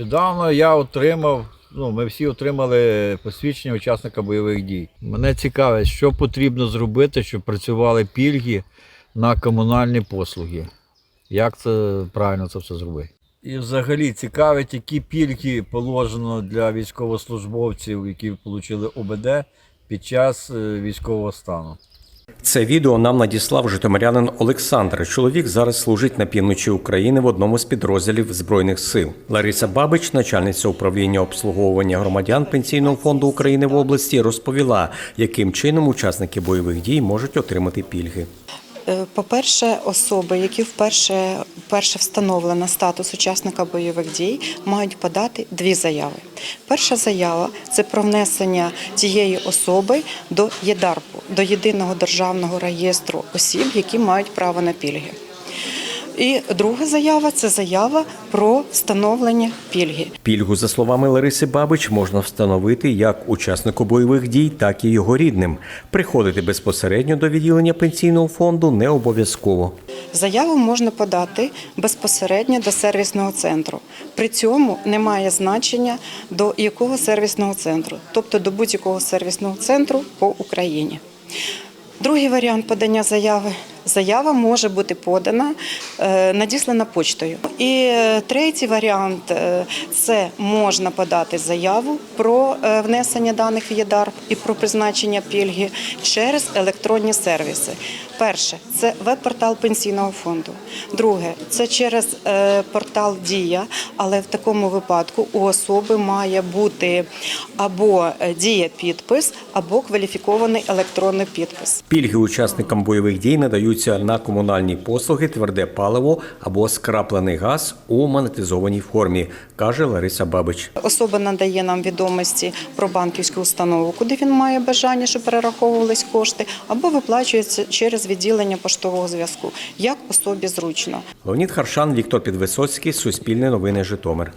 Нещодавно я отримав, ну, ми всі отримали посвідчення учасника бойових дій. Мене цікавить, що потрібно зробити, щоб працювали пільги на комунальні послуги. Як це правильно це все зробити? І взагалі цікавить, які пільги положено для військовослужбовців, які отримали ОБД під час е, військового стану. Це відео нам надіслав житомирянин Олександр. Чоловік зараз служить на півночі України в одному з підрозділів збройних сил. Лариса Бабич, начальниця управління обслуговування громадян Пенсійного фонду України в області, розповіла, яким чином учасники бойових дій можуть отримати пільги. Е, По-перше, особи, які вперше, вперше встановлено статус учасника бойових дій, мають подати дві заяви. Перша заява це про внесення тієї особи до ЄДАРПу, до єдиного державного реєстру осіб, які мають право на пільги. І друга заява це заява про встановлення пільги. Пільгу, за словами Лариси Бабич, можна встановити як учаснику бойових дій, так і його рідним. Приходити безпосередньо до відділення пенсійного фонду не обов'язково. Заяву можна подати безпосередньо до сервісного центру. При цьому немає значення до якого сервісного центру, тобто до будь-якого сервісного центру по Україні. Другий варіант подання заяви. Заява може бути подана, е, надіслана почтою. І е, третій варіант е, це можна подати заяву про внесення даних в ЄДАРП і про призначення пільги через електронні сервіси. Перше це веб-портал пенсійного фонду. Друге це через портал Дія, але в такому випадку у особи має бути або дія підпис, або кваліфікований електронний підпис. Пільги учасникам бойових дій надаються на комунальні послуги, тверде паливо або скраплений газ у монетизованій формі, каже Лариса Бабич. Особа надає нам відомості про банківську установу, куди він має бажання, щоб перераховувались кошти, або виплачується через відділення поштового зв'язку, як особі зручно. Леонід Харшан, Віктор Підвисоцький, Суспільне новини Житомир.